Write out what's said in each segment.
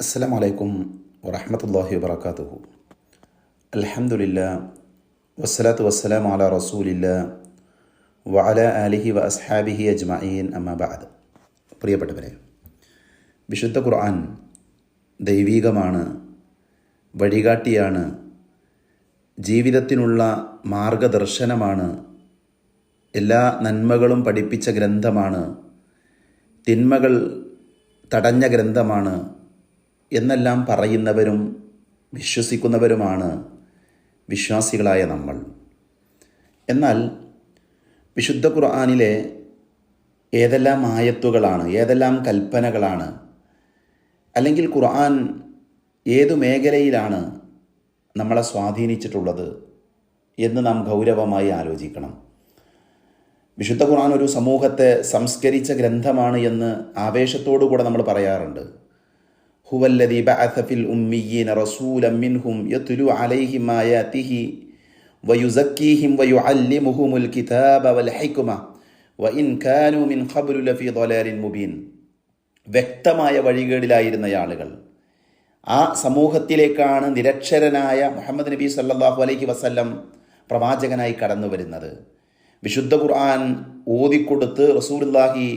അസ്സാം വലൈക്കും വറഹമത്തല്ലാഹി വാത്തു അലഹമുല്ല വസ്സലാത്തു വസ്സലാം അല റസൂലില്ല വഅല അലിഹി വസ്ഹാബിഹി അസ്ഹാബിഹി അജ്മഈൻ അമ്മബാദ് പ്രിയപ്പെട്ടവരെ വിശുദ്ധ ഖുർആൻ ദൈവീകമാണ് വഴികാട്ടിയാണ് ജീവിതത്തിനുള്ള മാർഗദർശനമാണ് എല്ലാ നന്മകളും പഠിപ്പിച്ച ഗ്രന്ഥമാണ് തിന്മകൾ തടഞ്ഞ ഗ്രന്ഥമാണ് എന്നെല്ലാം പറയുന്നവരും വിശ്വസിക്കുന്നവരുമാണ് വിശ്വാസികളായ നമ്മൾ. എന്നാൽ വിശുദ്ധ ഖുർആാനിലെ ഏതെല്ലാം ആയത്തുകളാണ് ഏതെല്ലാം കൽപ്പനകളാണ് അല്ലെങ്കിൽ ഖുർആൻ ഏതു മേഖലയിലാണ് നമ്മളെ സ്വാധീനിച്ചിട്ടുള്ളത് എന്ന് നാം ഗൗരവമായി ആലോചിക്കണം. വിശുദ്ധ ഖുർആൻ ഒരു സമൂഹത്തെ സംസ്കരിച്ച ഗ്രന്ഥമാണ് എന്ന് ആവേശത്തോടുകൂടെ നമ്മൾ പറയാറുണ്ട്. ഹുവല്ലദി الذي ഫിൽ ഉമ്മിയീന റസൂലൻ മിൻഹും യത്ലു يتلو عليهم آياته ويزكيهم കിതാബ വൽ ഹിക്മ وإن كانوا മിൻ ഖബ്ലു ലഫീ ضلال മുബീൻ. വ്യക്തമായ വഴികളിലായിരുന്ന ആളുകൾ ആ സമൂഹത്തിലേക്കാണ് നിരക്ഷരനായ മുഹമ്മദ് നബി സല്ലാഹു അലൈഹി വസല്ലം പ്രവാചകനായി കടന്നു വരുന്നത് വിശുദ്ധ ഖുർആൻ ഓതിക്കൊടുത്ത് റസൂലുല്ലാഹി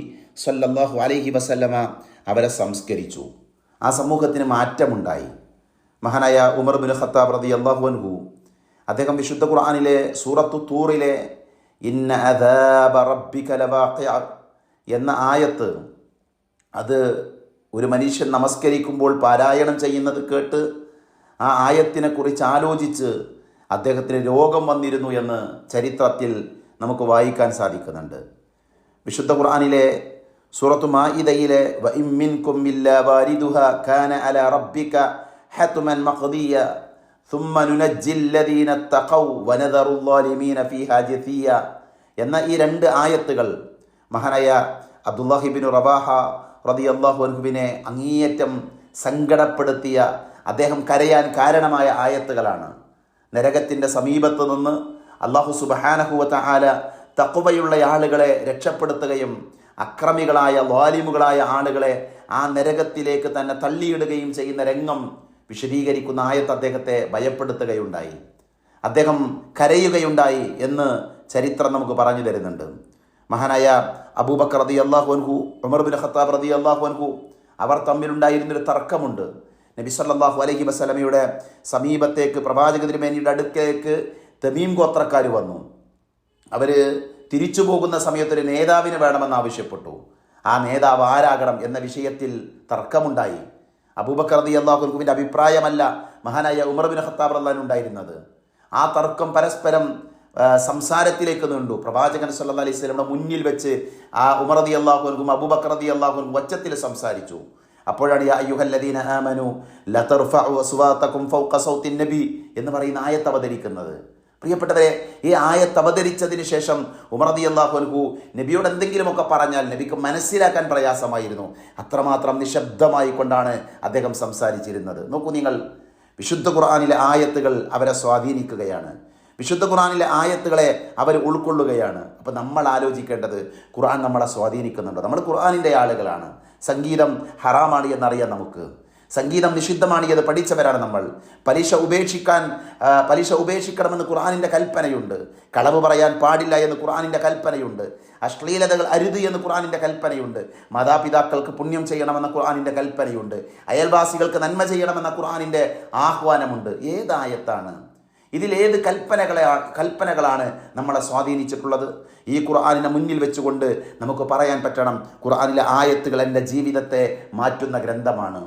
സല്ലാഹു അലൈഹി വസല്ലമ അവരെ സംസ്കരിച്ചു. ആ സമൂഹത്തിന് മാറ്റമുണ്ടായി. മഹാനായ ഉമർ ബിൻ ഖത്താബ് റതി അള്ളാഹു അൻഹു അദ്ദേഹം വിശുദ്ധ ഖുർആാനിലെ സൂറത്തു തൂറിലെ ഇന്ന എന്ന ആയത്ത് അത് ഒരു മനുഷ്യൻ നമസ്കരിക്കുമ്പോൾ പാരായണം ചെയ്യുന്നത് കേട്ട് ആ ആയത്തിനെക്കുറിച്ച് ആലോചിച്ച് അദ്ദേഹത്തിന് രോഗം വന്നിരുന്നു എന്ന് ചരിത്രത്തിൽ നമുക്ക് വായിക്കാൻ സാധിക്കുന്നുണ്ട്. വിശുദ്ധ ഖുർആനിലെ സൂറത്തു മാഇദയിലെ വഇമ്മിൻകും ഇല്ലാ വാരിദുഹ കാന അലാ റബ്ബിക ഹത്മൻ മഖദിയ ثم ننجي الذين اتقوا ونذر الظالمين فيها جثيا എന്ന ഈ രണ്ട് ആയത്തുകൾ മഹാനായ അബ്ദുല്ലാഹിബിൻ റബാഹ റതി അള്ളാഹുബിനെ അങ്ങേയറ്റം സങ്കടപ്പെടുത്തിയ അദ്ദേഹം കരയാൻ കാരണമായ ആയത്തുകളാണ് നരകത്തിൻ്റെ സമീപത്ത് നിന്ന് അള്ളാഹു സുബഹാനഹുവത്ത ആല തക്കുവയുള്ള ആളുകളെ രക്ഷപ്പെടുത്തുകയും അക്രമികളായ വാലിമുകളായ ആളുകളെ ആ നരകത്തിലേക്ക് തന്നെ തള്ളിയിടുകയും ചെയ്യുന്ന രംഗം വിശദീകരിക്കുന്ന ആയത്ത് അദ്ദേഹത്തെ ഭയപ്പെടുത്തുകയുണ്ടായി. അദ്ദേഹം കരയുകയുണ്ടായി എന്ന് ചരിത്രം നമുക്ക് പറഞ്ഞു തരുന്നുണ്ട്. മഹാനായ അബൂബക്കർ റതി അള്ളാഹുൻഹു ഉമർ ബിൻ ഖത്താബ് റതി അള്ളാഹുൻഹു അവർ തമ്മിലുണ്ടായിരുന്നൊരു തർക്കമുണ്ട്. നബി സല്ലല്ലാഹു അലഹി വസ്ലമയുടെ സമീപത്തേക്ക് പ്രവാചക തിരുമേനിയുടെ അടുക്കേക്ക് തമീം ഗോത്രക്കാർ വന്നു. അവർ തിരിച്ചു പോകുന്ന സമയത്തൊരു നേതാവിന് വേണമെന്ന് ആവശ്യപ്പെട്ടു. ആ നേതാവ് ആരാകണം എന്ന വിഷയത്തിൽ തർക്കമുണ്ടായി. അബൂബക്കർ റതി അള്ളാഹുൻഹുവിന്റെ അഭിപ്രായമല്ല മഹാനായ ഉമർ ബിൻ ഖത്താബ് റല്ലാൻ ഉണ്ടായിരുന്നത്. ആ തർക്കം പരസ്പരം സംസാരത്തിലേക്ക് നീണ്ടു. പ്രവാചകൻ സല്ല അലൈഹി സ്വലമിയുടെ മുന്നിൽ വെച്ച് ആ ഉമർ റതി അള്ളാഹുൽഖും അബൂബക്കർ റതി അള്ളാഹുനും ഒച്ചത്തിൽ സംസാരിച്ചു. അപ്പോഴാണ് അയ്യുഹല്ലദീന ആമനു ലതർഫഉ ഫൗഖ നബി എന്ന് പറയുന്ന ആയത്ത് അവതരിക്കുന്നത്. പ്രിയപ്പെട്ടവരെ ഈ ആയത്ത് അവതരിച്ചതിന് ശേഷം ഉമർ റതി അള്ളാഹുൻഹു നബിയോട് എന്തെങ്കിലുമൊക്കെ പറഞ്ഞാൽ നബിക്ക് മനസ്സിലാക്കാൻ പ്രയാസമായിരുന്നു. അത്രമാത്രം നിശബ്ദമായി കൊണ്ടാണ് അദ്ദേഹം സംസാരിച്ചിരുന്നത്. നോക്കൂ നിങ്ങൾ വിശുദ്ധ ഖുർആാനിലെ ആയത്തുകൾ അവരെ സ്വാധീനിക്കുകയാണ്. വിശുദ്ധ ഖുർആാനിലെ ആയത്തുകളെ അവർ ഉൾക്കൊള്ളുകയാണ്. അപ്പോൾ നമ്മൾ ആലോചിക്കേണ്ടത് ഖുർആൻ നമ്മളെ സ്വാധീനിക്കുന്നുണ്ട്? നമ്മൾ ഖുർആാനിന്റെ ആളുകളാണ്. സംഗീതം ഹറാമാണ് എന്നറിയാം നമുക്ക്. സംഗീതം നിഷിദ്ധമാണ് അത് പഠിച്ചവരാണ് നമ്മൾ. പലിശ ഉപേക്ഷിക്കാൻ പലിശ ഉപേക്ഷിക്കണമെന്ന് ഖുർആാനിന്റെ കൽപ്പനയുണ്ട്. കളവ് പറയാൻ പാടില്ല എന്ന് ഖുർആാനിന്റെ കൽപ്പനയുണ്ട്. അശ്ലീലതകൾ അരുത് എന്ന് ഖുർആാനിന്റെ കൽപ്പനയുണ്ട്. മാതാപിതാക്കൾക്ക് പുണ്യം ചെയ്യണമെന്ന ഖുർആാനിന്റെ കൽപ്പനയുണ്ട്. അയൽവാസികൾക്ക് നന്മ ചെയ്യണമെന്ന ഖുർആാനിന്റെ ആഹ്വാനമുണ്ട്. ഏതായത്താണ്? ഇതിലേത് കൽപ്പനകളെ കൽപ്പനകളാണ് നമ്മളെ സ്വാധീനിച്ചിട്ടുള്ളത്? ഈ ഖുർആാനിനെ മുന്നിൽ വെച്ചുകൊണ്ട് നമുക്ക് പറയാൻ പറ്റണം. ഖുർആാനിലെ ആയത്തുകൾ എന്റെ ജീവിതത്തെ മാറ്റുന്ന ഗ്രന്ഥമാണ്.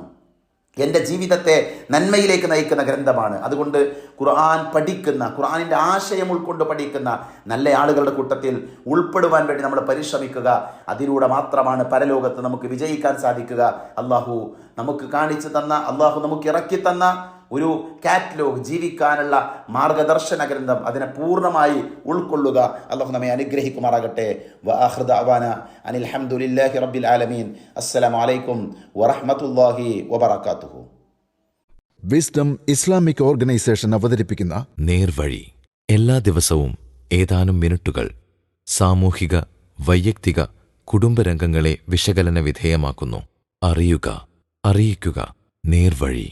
എന്റെ ജീവിതത്തെ നന്മയിലേക്ക് നയിക്കുന്ന ഗ്രന്ഥമാണ്. അതുകൊണ്ട് ഖുർആൻ പഠിക്കുന്ന ഖുർആാനിന്റെ ആശയം ഉൾക്കൊണ്ട് പഠിക്കുന്ന നല്ല ആളുകളുടെ കൂട്ടത്തിൽ ഉൾപ്പെടുവാൻ വേണ്ടി നമ്മൾ പരിശ്രമിക്കുക. അതിലൂടെ മാത്രമാണ് പരലോകത്ത് നമുക്ക് വിജയിക്കാൻ സാധിക്കുക. അള്ളാഹു നമുക്ക് കാണിച്ചു തന്ന അള്ളാഹു നമുക്ക് ഇറക്കി തന്ന ഒരു കാറ്റലോഗ് ജീവിക്കാനുള്ള മാർഗദർശന ഗ്രന്ഥം അതിനെ പൂർണമായി ഉൾക്കൊള്ളുക. അള്ളാഹു നമ്മെ അനുഗ്രഹിക്കുമാറാകട്ടെ. വഹൃദ അവാന അനിൽ ഹംദുലില്ലാഹി റബ്ബിൽ ആലമീൻ. അസ്സലാമു അലൈക്കും വറഹ്മത്തുള്ളാഹി വബറകാതുഹു. വിസ്ഡം ഇസ്ലാമിക് ഓർഗനൈസേഷൻ അവതരിപ്പിക്കുന്ന നേർവഴി. എല്ലാ ദിവസവും ഏതാനും മിനിറ്റുകൾ സാമൂഹിക വൈയക്തിക കുടുംബരംഗങ്ങളെ വിശകലന വിധേയമാക്കുന്നു. അറിയുക അറിയിക്കുക. നേർവഴി.